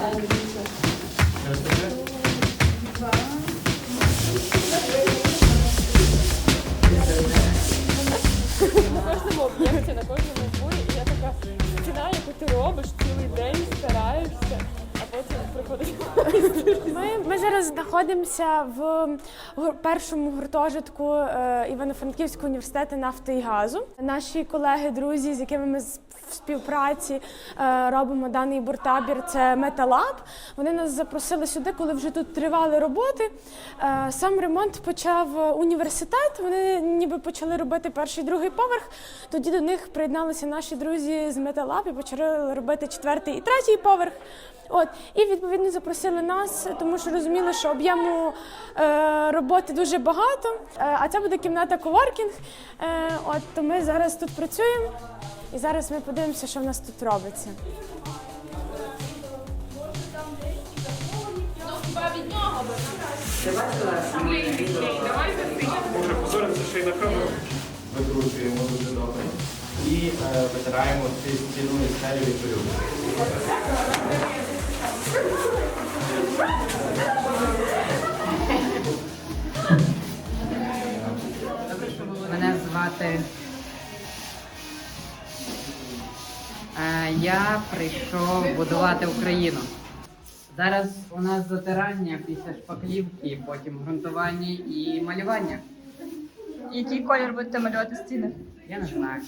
На кожному об'єкті, на кожному Ми, зараз знаходимося в першому гуртожитку е, Івано-Франківського університету нафти і газу. Наші колеги, друзі, з якими ми в співпраці е, робимо даний буртабір, це Металаб. Вони нас запросили сюди, коли вже тут тривали роботи. Е, Сам ремонт почав університет. Вони ніби почали робити перший другий поверх. Тоді до них приєдналися наші друзі з Металаб і почали робити четвертий і третій поверх. От і відповідно запросили нас, тому що розуміли, що об'єму е, роботи дуже багато. Е, а це буде кімната коворкінг. Е, от то ми зараз тут працюємо, і зараз ми подивимося, що в нас тут робиться. Може, позоримося ще й на камеру. викручуємо дуже добре і е, витираємо ці стіну і стелю від пилюки. Мене звати. Е, Я прийшов будувати Україну. Зараз у нас затирання після шпаклівки, потім ґрунтування і малювання. Який колір будете малювати стіни? Я не знаю.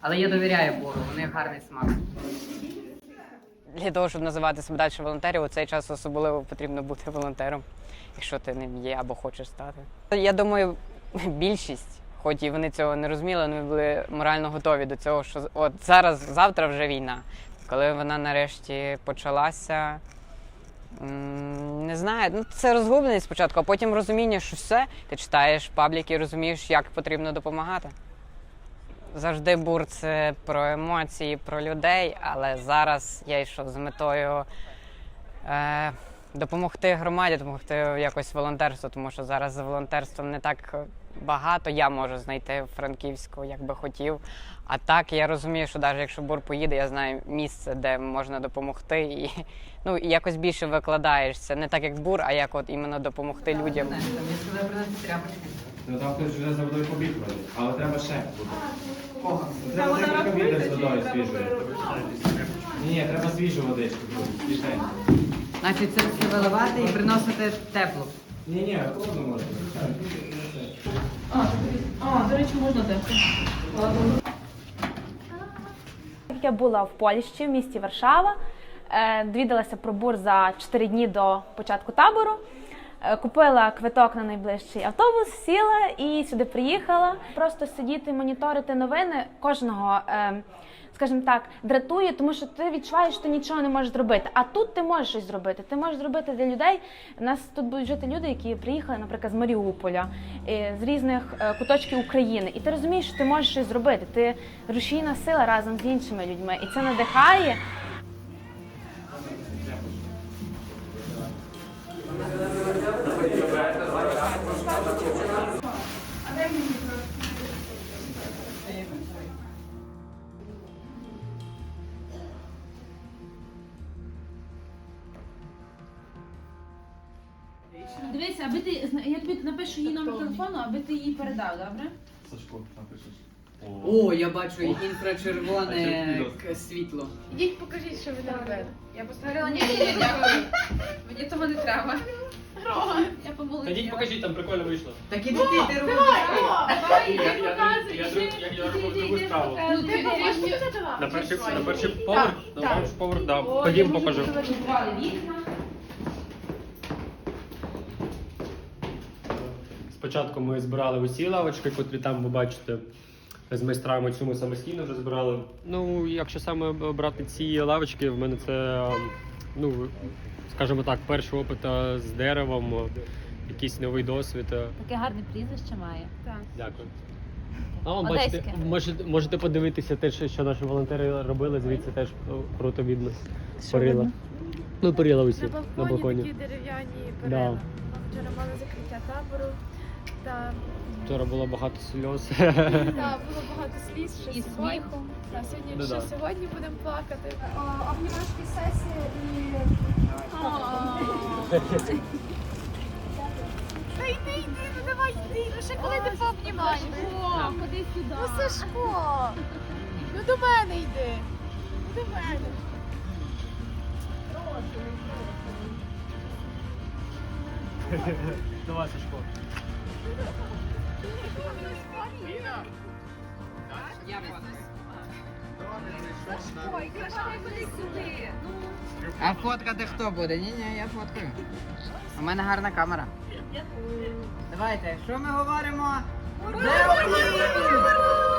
Але я довіряю Бору, у них гарний смак. Для того, щоб називати себе далі волонтерів, у цей час особливо потрібно бути волонтером, якщо ти ним є або хочеш стати. Я думаю, більшість, хоч і вони цього не розуміли, вони були морально готові до цього, що от зараз, завтра вже війна. Коли вона нарешті почалася, не знаю, ну це розгубленість спочатку, а потім розуміння, що все, ти читаєш пабліки і розумієш, як потрібно допомагати. Завжди бур це про емоції, про людей, але зараз я йшов з метою е, допомогти громаді, допомогти якось волонтерству, тому що зараз за волонтерством не так багато я можу знайти в Франківську, як би хотів. А так я розумію, що навіть якщо бур поїде, я знаю місце, де можна допомогти, і ну якось більше викладаєшся. Не так як бур, а як от іменно допомогти людям. Там Ну там хтось вже за водою побіг вроде, але треба ще буде. Кого? Ну, Треба декілька відер з водою свіжою. Ні, ні, треба свіжу водичку, свіженьку. Значить, це все виливати і приносити тепло. Ні, ні, холодно можна. А, до речі, можна теж. Я була в Польщі, в місті Варшава. Е, Довідалася про бур за 4 дні до початку табору. Е, Купила квиток на найближчий автобус, сіла і сюди приїхала. Просто сидіти, моніторити новини кожного, е, скажімо так, дратує, тому що ти відчуваєш, що ти нічого не можеш зробити. А тут ти можеш щось зробити. Ти можеш зробити для людей. У нас тут будуть жити люди, які приїхали, наприклад, з Маріуполя, з різних е, куточків України. І ти розумієш, що ти можеш щось зробити. Ти рушійна сила разом з іншими людьми. І це надихає. Дивися, аби ти зна- я тобі напишу її номер телефону, аби ти її передав, добре? Сашко, напишеш. О, я бачу інфрачервоне к- світло. Ідіть, покажіть, що ви там. Я поставила, ні, ні, ні, дякую. Мені того не треба. Я. Ходіть, покажіть, там прикольно вийшло. Так іди ти, ти робиш. Давай, Я- я- я- я- я робив другу справу. Ну, ти На перший, на перший поверх, на перший поверх, да. Ходім, покажу. Спочатку ми збирали усі лавочки, котрі там ви бачите. З майстрами цю ми самостійно вже збирали. Ну, якщо саме брати ці лавочки, в мене це, ем, ну, скажімо так, перший опит е, з деревом, е, якийсь новий досвід. е. Таке гарне прізвище має. Так. Дякую. А, бачите, можете, можете подивитися те, що наші волонтери робили, звідси теж круто видно. Перила. Ну, перила усі На на балконі, балконі. такі дерев'яні перила. Ми Вчора мали закриття табору. Та Вчора було багато сльоз. та, було багато сліз, ще І сміху. Та, сьогодні, Ну, ще да. сьогодні будемо плакати. обнімашки сесії і Та йди, йди, ну давай йди, ну ще коли ти пообнімаєш. О, ходи сюди. Ну Сашко, ну до мене йди. Ну до мене. Давай, Сашко. А фоткати хто буде? Ні, ні, я фоткаю. У мене гарна камера. Давайте, що ми говоримо? Леонід!